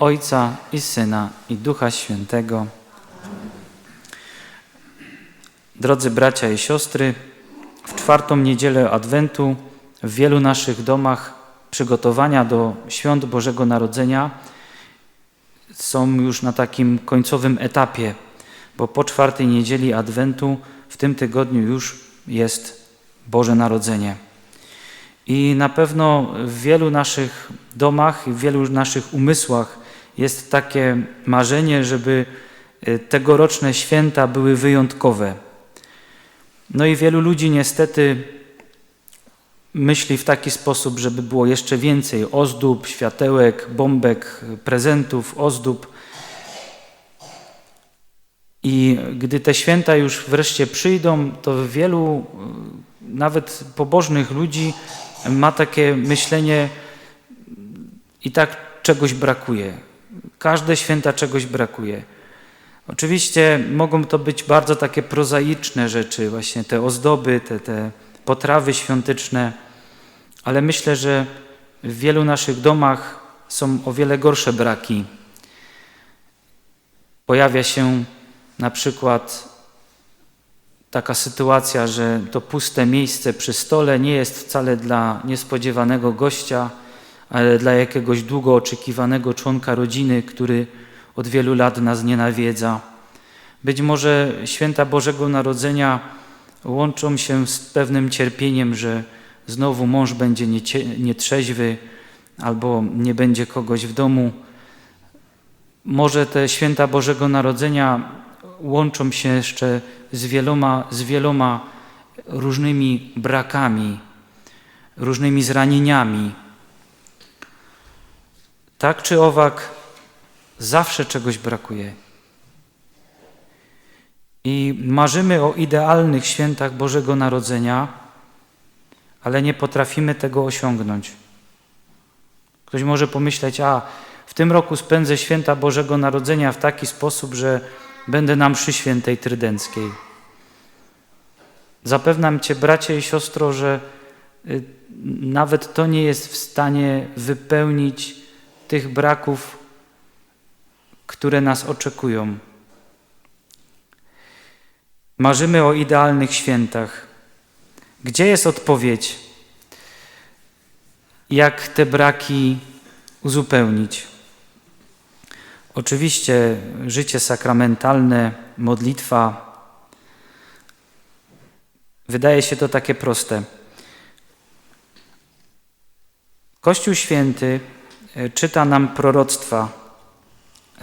Ojca i Syna i Ducha Świętego. Drodzy bracia i siostry, w czwartą niedzielę Adwentu w wielu naszych domach przygotowania do świąt Bożego Narodzenia są już na takim końcowym etapie, bo po czwartej niedzieli Adwentu w tym tygodniu już jest Boże Narodzenie. I na pewno w wielu naszych domach i w wielu naszych umysłach jest takie marzenie, żeby y, tegoroczne święta były wyjątkowe. No i wielu ludzi niestety myśli w taki sposób, żeby było jeszcze więcej ozdób, światełek, bombek, prezentów, ozdób. I gdy te święta już wreszcie przyjdą, to wielu y, nawet pobożnych ludzi ma takie myślenie i tak czegoś brakuje. Każde święta czegoś brakuje. Oczywiście mogą to być bardzo takie prozaiczne rzeczy, właśnie te ozdoby, te, te potrawy świąteczne, ale myślę, że w wielu naszych domach są o wiele gorsze braki. Pojawia się na przykład taka sytuacja, że to puste miejsce przy stole nie jest wcale dla niespodziewanego gościa, ale dla jakiegoś długo oczekiwanego członka rodziny, który od wielu lat nas nie nawiedza. Być może święta Bożego Narodzenia łączą się z pewnym cierpieniem, że znowu mąż będzie nietrzeźwy albo nie będzie kogoś w domu. Może te święta Bożego Narodzenia łączą się jeszcze z wieloma, z wieloma różnymi brakami, różnymi zranieniami. Tak czy owak, zawsze czegoś brakuje. I marzymy o idealnych świętach Bożego Narodzenia, ale nie potrafimy tego osiągnąć. Ktoś może pomyśleć, a w tym roku spędzę święta Bożego Narodzenia w taki sposób, że będę na mszy świętej trydenckiej. Zapewniam Cię, bracie i siostro, że y, nawet to nie jest w stanie wypełnić tych braków, które nas oczekują. Marzymy o idealnych świętach. Gdzie jest odpowiedź? Jak te braki uzupełnić? Oczywiście życie sakramentalne, modlitwa, wydaje się to takie proste. Kościół Święty czyta nam proroctwa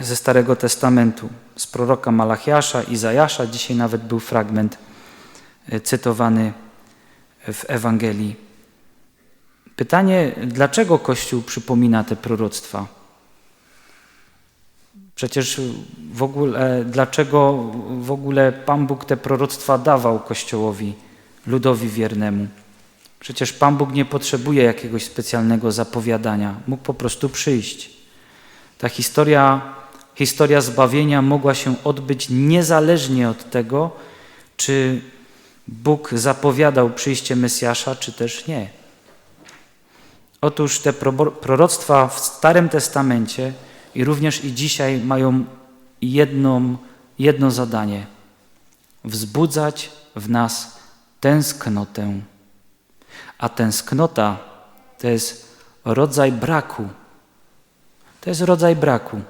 ze Starego Testamentu, z proroka Malachiasza, Izajasza. Dzisiaj nawet był fragment e, cytowany w Ewangelii. Pytanie, dlaczego Kościół przypomina te proroctwa? Przecież w ogóle, dlaczego w ogóle Pan Bóg te proroctwa dawał Kościołowi, ludowi wiernemu? Przecież Pan Bóg nie potrzebuje jakiegoś specjalnego zapowiadania. Mógł po prostu przyjść. Ta historia, historia zbawienia mogła się odbyć niezależnie od tego, czy Bóg zapowiadał przyjście Mesjasza, czy też nie. Otóż te proroctwa w Starym Testamencie i również i dzisiaj mają jedną, jedno zadanie wzbudzać w nas tęsknotę. A tęsknota to jest rodzaj braku. To jest rodzaj braku.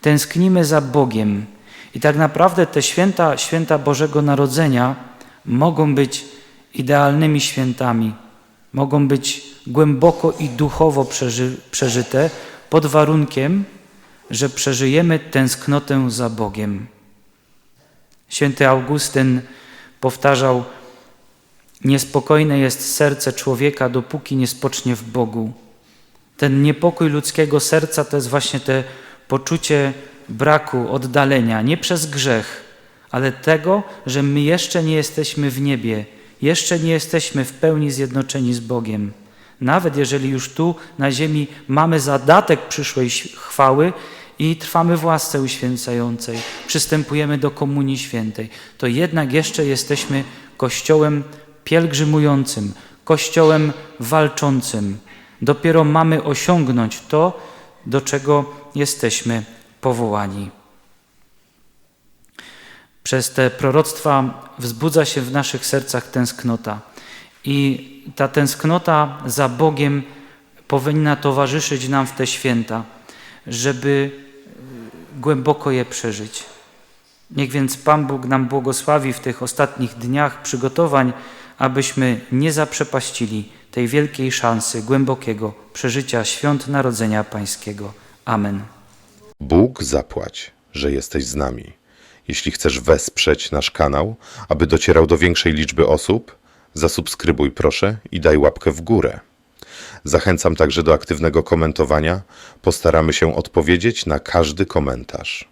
Tęsknimy za Bogiem. I tak naprawdę te święta, święta Bożego Narodzenia mogą być idealnymi świętami. Mogą być głęboko i duchowo przeży, przeżyte pod warunkiem, że przeżyjemy tęsknotę za Bogiem. Święty Augustyn powtarzał: Niespokojne jest serce człowieka, dopóki nie spocznie w Bogu. Ten niepokój ludzkiego serca to jest właśnie te poczucie braku, oddalenia, nie przez grzech, ale tego, że my jeszcze nie jesteśmy w niebie, jeszcze nie jesteśmy w pełni zjednoczeni z Bogiem. Nawet jeżeli już tu na ziemi mamy zadatek przyszłej chwały i trwamy w łasce uświęcającej, przystępujemy do Komunii Świętej, to jednak jeszcze jesteśmy Kościołem pielgrzymującym, Kościołem walczącym. Dopiero mamy osiągnąć to, do czego jesteśmy powołani. Przez te proroctwa wzbudza się w naszych sercach tęsknota. I ta tęsknota za Bogiem powinna towarzyszyć nam w te święta, żeby głęboko je przeżyć. Niech więc Pan Bóg nam błogosławi w tych ostatnich dniach przygotowań, abyśmy nie zaprzepaścili tej wielkiej szansy głębokiego przeżycia świąt Narodzenia Pańskiego. Amen. Bóg zapłać, że jesteś z nami. Jeśli chcesz wesprzeć nasz kanał, aby docierał do większej liczby osób, zasubskrybuj proszę i daj łapkę w górę. Zachęcam także do aktywnego komentowania. Postaramy się odpowiedzieć na każdy komentarz.